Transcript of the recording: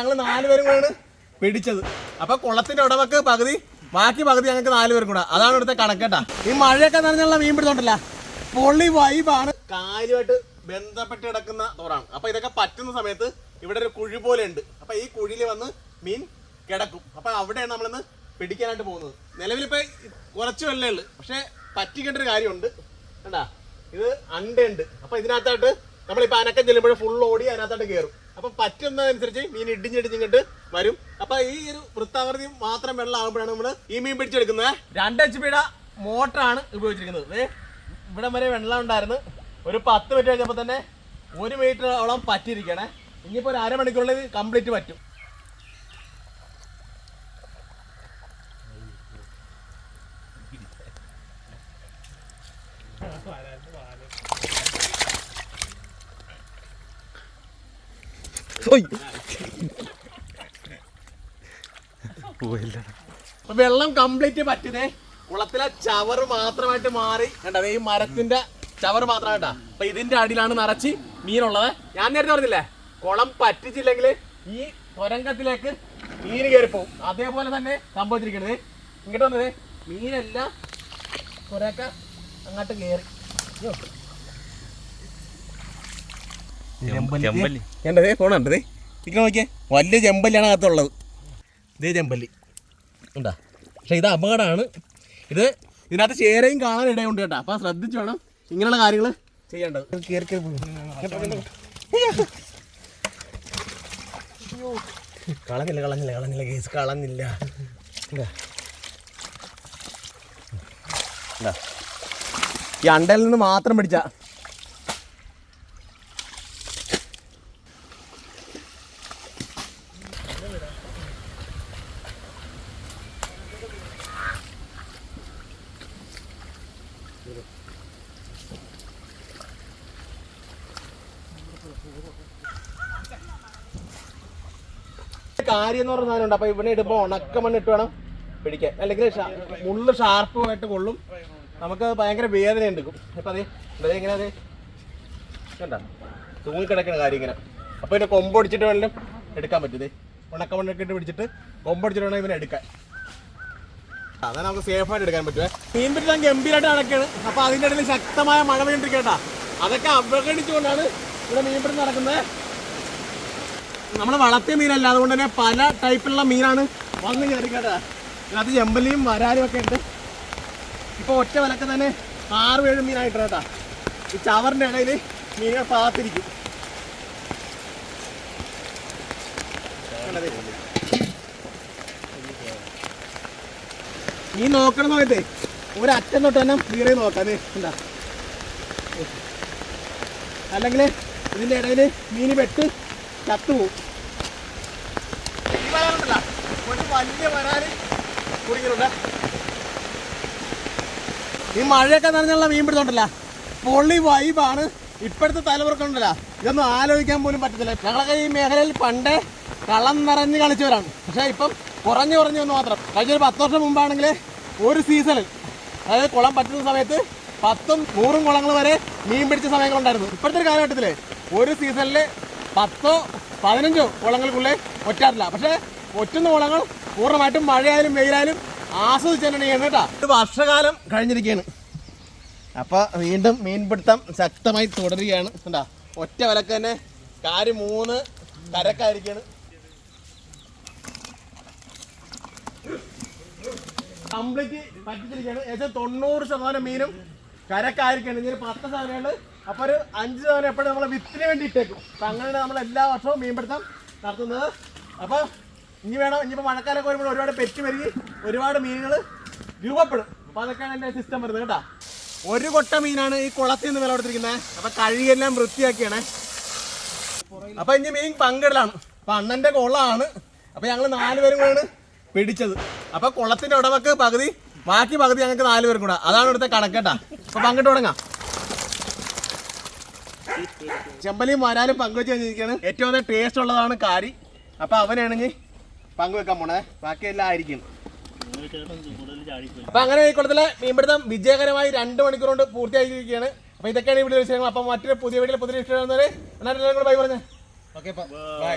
ഞങ്ങൾ നാലുപേരും കൂടെയാണ് പിടിച്ചത്. അപ്പൊ കുളത്തിന്റെ ഉടമക്ക് പകുതി ബാക്കി പകുതി ഞങ്ങൾക്ക് നാലുപേരും കൂടെ. അതാണ് ഇവിടുത്തെ കണക്കേട്ടാ ഈ മഴയൊക്കെ നിറഞ്ഞുള്ള മീൻ പിടുത്തോണ്ടല്ല പൊള്ളി വൈബാണ്. കാര്യമായിട്ട് ബന്ധപ്പെട്ട് കിടക്കുന്ന തോറാണ് അപ്പൊ ഇതൊക്കെ പറ്റുന്ന സമയത്ത് ഇവിടെ ഒരു കുഴി പോലെ ഉണ്ട് അപ്പൊ ഈ കുഴിയിൽ വന്ന് മീൻ കിടക്കും. അപ്പൊ അവിടെയാണ് നമ്മളിന്ന് പിടിക്കാനായിട്ട് പോകുന്നത്. നിലവിലിപ്പോ കുറച്ച് വെള്ളേ ഉള്ളു. പക്ഷെ പറ്റിക്കേണ്ട ഒരു കാര്യമുണ്ട്. കണ്ടാ? ഇത് അണ്ടയുണ്ട്. അപ്പൊ ഇതിനകത്തായിട്ട് നമ്മളിപ്പോ അനക്കം ചെല്ലുമ്പോൾ ഫുൾ ഓടി അതിനകത്തോട്ട് കയറും അപ്പം പറ്റുന്നതനുസരിച്ച് മീൻ ഇടിഞ്ഞിടിഞ്ഞിങ്ങോട്ട് വരും. അപ്പൊ ഈ ഒരു വൃത്താകൃതി മാത്രം വെള്ളം ആകുമ്പോഴാണ് നമ്മൾ ഈ മീൻ പിടിച്ചെടുക്കുന്നത്. രണ്ട് എച്ച് പിയുടെ മോട്ടറാണ് ഉപയോഗിച്ചിരിക്കുന്നത്. ദേ ഇവിടെ വരെ വെള്ളം ഉണ്ടായിരുന്നു ഒരു പത്ത് മിനിറ്റ് കഴിഞ്ഞപ്പോൾ തന്നെ ഒരു മീറ്ററോളം പറ്റിയിരിക്കണേ. ഇനിയിപ്പോൾ ഒരു അരമണിക്കൂറിൽ കംപ്ലീറ്റ് പറ്റും. അപ്പൊ വെള്ളം കംപ്ലീറ്റ് പറ്റുന്നേ. കുളത്തിലെ ചവർ മാത്രമായിട്ട് മാറി. കണ്ടോ ഈ മരത്തിന്റെ ചവറ് മാത്രമായിട്ടാ അപ്പൊ ഇതിന്റെ അടിയിലാണ് നിറച്ച് മീനുള്ളത്. ഞാൻ നേരത്തെ പറഞ്ഞില്ലേ കുളം പറ്റിച്ചില്ലെങ്കിൽ ഈ തുരങ്കത്തിലേക്ക് മീൻ കയറിപ്പോവും അതേപോലെ തന്നെ സംഭവിച്ചിരിക്കണത്. ഇങ്ങോട്ട് വന്നത് മീനെല്ലാം കുറേയൊക്കെ അങ്ങോട്ട് കയറി. ചെമ്പല്ലി. കണ്ടതേ ഫോണുണ്ടതേ ഇങ്ങനെ നോക്കിയേ. വലിയ ചെമ്പല്ലിയാണ് അകത്തുള്ളത്. ഇതേ ചെമ്പല്ലി. ഉണ്ടാ പക്ഷെ ഇത് അപകടമാണ്. ഇത് ഇതിനകത്ത് ചേരയും കാണാൻ ഇടയുണ്ട് കേട്ടോ. അപ്പം ശ്രദ്ധിച്ചു വേണം ഇങ്ങനെയുള്ള കാര്യങ്ങൾ ചെയ്യേണ്ടത്. കേറി കേറി പോയി. അയ്യോ. കളഞ്ഞില്ല കളഞ്ഞില്ല കളഞ്ഞില്ല. കേസ് കളഞ്ഞില്ല. ഈ അണ്ടയിൽ നിന്ന് മാത്രം പിടിച്ച കാര്യം എന്ന് പറഞ്ഞ സാധനമുണ്ട് അപ്പൊ ഇവിടെ ഇടുമ്പോ ഉണക്ക മണ്ണിട്ട് വേണം പിടിക്കാൻ. അല്ലെങ്കിൽ മുള്ള് ഷാർപ്പുമായിട്ട് കൊള്ളും. നമുക്ക് ഭയങ്കര വേദന എടുക്കും അപ്പൊ അതെ ഇവിടെ എങ്ങനെ അതെ കണ്ട? തൂങ്ങിക്കിടക്കണ കാര്യം ഇങ്ങനെ. അപ്പൊ ഇതിന്റെ കൊമ്പൊടിച്ചിട്ട് വേണം എടുക്കാൻ പറ്റും ഉണക്ക മണ്ണൊക്കെ ഇട്ട് പിടിച്ചിട്ട് കൊമ്പൊടിച്ചിട്ട് വേണം ഇവനെ എടുക്കാൻ. അതാണ് നമുക്ക് സേഫ് ആയിട്ട് എടുക്കാൻ പറ്റുമേ മീൻ പിടിച്ചാൽ ഗംഭീരമായിട്ട് നടക്കുകയാണ് അപ്പൊ അതിന്റെ ഇടയിൽ ശക്തമായ മഴ പെയ്തിരിക്കട്ടാ അതൊക്കെ അവഗണിച്ചുകൊണ്ടാണ് ഇവിടെ മീൻപിടി നടക്കുന്നത്. നമ്മൾ വളർത്തിയ മീനല്ല അതുകൊണ്ട് തന്നെ പല ടൈപ്പിലുള്ള മീനാണ് വന്ന് കയറിക്കട്ടെ ഇതിനകത്ത് ചെമ്പലിയും വരാലും ഒക്കെ ഉണ്ട്. ഇപ്പോൾ ഒറ്റ വിലക്ക് തന്നെ ആറ് ഏഴ് മീനായിട്ട് കേട്ടാ. ഈ ചവറിന്റെ ഇടയിൽ മീനുകൾ പാത്തിരിക്കും. നീ നോക്കണം നോക്കട്ടെ അറ്റം തൊട്ട് തന്നെ ചെയ്ത് നോക്കാം. എന്താ അല്ലെങ്കിൽ ഇതിന്റെ ഇടയിൽ മീൻ വെട്ട് ചത്തുപോകും ഈ വലിയ ഈ മഴയൊക്കെ നനഞ്ഞുള്ള മീൻ പിടുത്തോണ്ടല്ല പൊള്ളി വൈബാണ് ഇപ്പോഴത്തെ തലമുറക്കുണ്ടല്ല. ഇതൊന്നും ആലോചിക്കാൻ പോലും പറ്റത്തില്ല. ഞങ്ങളൊക്കെ ഈ മേഖലയിൽ പണ്ടേ കളം നിറഞ്ഞ് കളിച്ചവരാണ്. പക്ഷേ ഇപ്പം കുറഞ്ഞു കുറഞ്ഞു വന്ന് മാത്രം. കഴിഞ്ഞൊരു പത്ത് വർഷം മുമ്പാണെങ്കിൽ ഒരു സീസണിൽ അതായത് കുളം പറ്റുന്ന സമയത്ത് പത്തും നൂറും കുളങ്ങൾ വരെ മീൻ പിടിച്ച സമയങ്ങളുണ്ടായിരുന്നു. ഇപ്പോഴത്തെ ഒരു കാലഘട്ടത്തിൽ ഒരു സീസണിൽ പത്തോ പതിനഞ്ചോ കുളങ്ങൾക്കുള്ളിൽ ഒറ്റാറില്ല. പക്ഷേ ഒറ്റുന്ന കുളങ്ങൾ പൂർണമായിട്ടും മഴയായാലും വെയിലായാലും ആസ്വദിച്ച് തന്നെയാണ് ചെയ്യുന്നത് കേട്ടോ. വർഷകാലം കഴിഞ്ഞിരിക്കുകയാണ്. അപ്പോൾ വീണ്ടും മീൻപിടുത്തം ശക്തമായി തുടരുകയാണ്. എന്താ ഒറ്റ വിലക്ക് തന്നെ കാര് മൂന്ന് കരക്കായിരിക്കാണ് കംപ്ലീറ്റ് പറ്റിച്ചിരിക്കുകയാണ്. ഏകദേശം തൊണ്ണൂറ് ശതമാനം മീനും കരക്കായിരിക്കാണ് ഇങ്ങനെ പത്ത് സാധനങ്ങൾ അപ്പോൾ ഒരു അഞ്ച് സാധനം എപ്പോഴും നമ്മൾ വിത്തിന് വേണ്ടി ഇട്ടേക്കും. അപ്പം അങ്ങനെയാണ് നമ്മൾ എല്ലാ വർഷവും മീൻപിടുത്തം നടത്തുന്നത്. അപ്പോൾ ഇനി വേണം ഇനിയിപ്പോൾ മഴക്കാലൊക്കെ വരുമ്പോൾ ഒരുപാട് പെറ്റ് വരികി ഒരുപാട് മീനുകൾ രൂപപ്പെടും. അപ്പോൾ അതൊക്കെയാണ് എന്റെ സിസ്റ്റം വരുന്നത് കേട്ടോ. ഒരു കൊട്ട മീനാണ് ഈ കുളത്തിൽ നിന്ന് വില കൊടുത്തിരിക്കുന്നത് അപ്പോൾ കഴുകിയെല്ലാം വൃത്തിയാക്കിയാണ്. അപ്പൊ ഇനി മീൻ പങ്കിടലാണ്. അപ്പൊ അണ്ണന്റെ കൊള്ളാണ് അപ്പൊ ഞങ്ങൾ നാലുപേരും കൂടെയാണ് പിടിച്ചത്. അപ്പൊ കുളത്തിന്റെ ഉടമക്ക് പകുതി ബാക്കി പകുതി ഞങ്ങൾക്ക് നാലുപേരും കൂടെ. അതാണ് ഇവിടുത്തെ കണക്കേട്ടാ അപ്പൊ പങ്കിട്ട് തുടങ്ങാം. ചെമ്പലിയും വരാലും പങ്കുവെച്ച് കഴിഞ്ഞിരിക്കുകയാണ്. ഏറ്റവും കൂടുതൽ ടേസ്റ്റ് ഉള്ളതാണ് കാരി. അപ്പൊ അവനാണെങ്കിൽ പങ്കുവെക്കാൻ പോണേ. ബാക്കി എല്ലാം ആയിരിക്കും. അപ്പൊ അങ്ങനെ ഈ മീൻപിടുത്തം വിജയകരമായി രണ്ട് മണിക്കൂർ കൊണ്ട് പൂർത്തിയാക്കിയിരിക്കുകയാണ്. അപ്പൊ ഇതൊക്കെയാണ് ഇവിടെ വിഷയങ്ങൾ അപ്പൊ മറ്റൊരു പുതിയ വീട്ടിലെ പുതിയ ഇഷ്ടം ബൈ പറഞ്ഞേ. Okay bye